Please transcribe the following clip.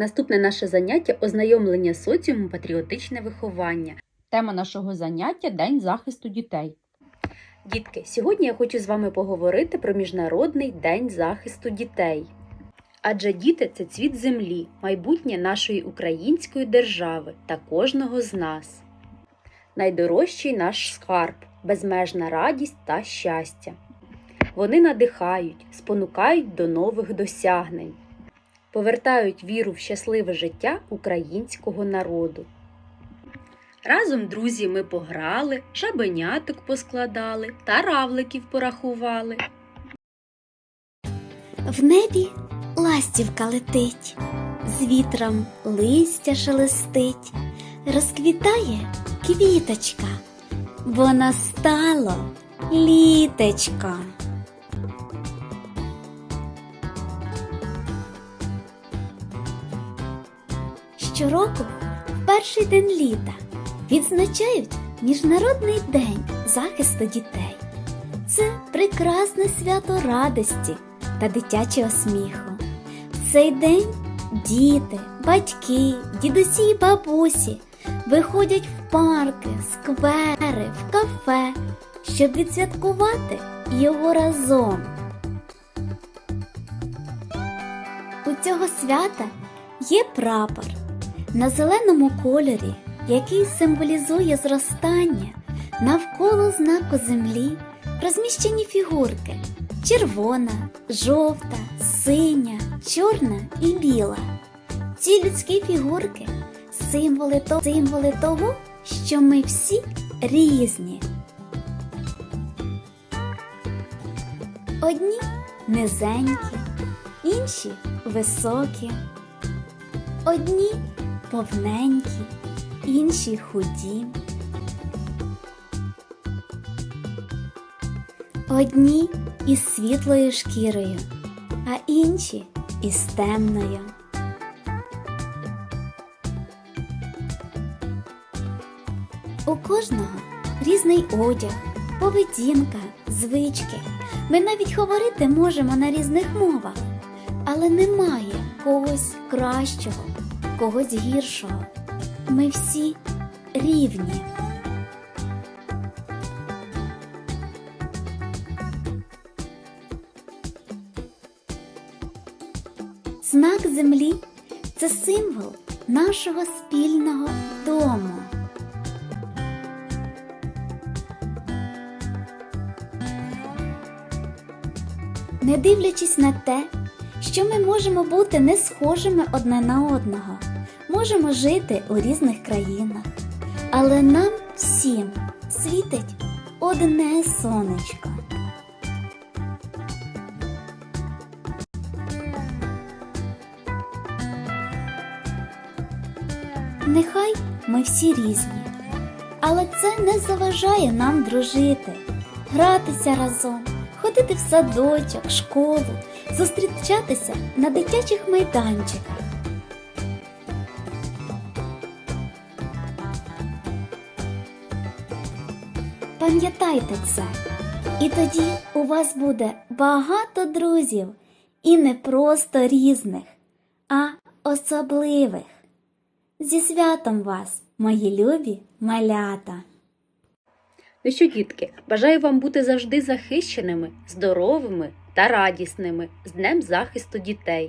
Наступне наше заняття ознайомлення з соціумом патріотичне виховання. Тема нашого заняття День захисту дітей. Дітки, сьогодні я хочу з вами поговорити про Міжнародний день захисту дітей. Адже діти це цвіт землі, майбутнє нашої української держави та кожного з нас. Найдорожчий наш скарб, безмежна радість та щастя. Вони надихають, спонукають до нових досягнень, повертають віру в щасливе життя українського народу. Разом, друзі, ми пограли, жабеняток поскладали та равликів порахували. В небі ластівка летить, з вітром листя шелестить, розквітає квіточка, бо настало літечко. Щороку, в перший день літа, відзначають Міжнародний день захисту дітей. Це прекрасне свято радості та дитячого сміху. В цей день діти, батьки, дідусі і бабусі виходять в парки, сквери, в кафе, щоб відсвяткувати його разом. У цього свята є прапор на зеленому кольорі, який символізує зростання навколо знаку землі розміщені фігурки червона, жовта, синя, чорна і біла. Ці людські фігурки символи, то, символи того, що ми всі різні. Одні низенькі, інші високі, одні повненькі, інші худі. Одні із світлою шкірою, а інші із темною. У кожного різний одяг, поведінка, звички. Ми навіть говорити можемо на різних мовах, але немає когось кращого, когось гіршого. Ми всі рівні. Знак землі це символ нашого спільного дому. Не дивлячись на те, що ми можемо бути не схожими одне на одного, можемо жити у різних країнах, але нам всім світить одне сонечко. Нехай ми всі різні, але це не заважає нам дружити, гратися разом, ходити в садочок, школу, зустрічатися на дитячих майданчиках. Пам'ятайте це, і тоді у вас буде багато друзів, і не просто різних, а особливих. Зі святом вас, мої любі малята! Ну що, дітки, бажаю вам бути завжди захищеними, здоровими та радісними з Днем захисту дітей.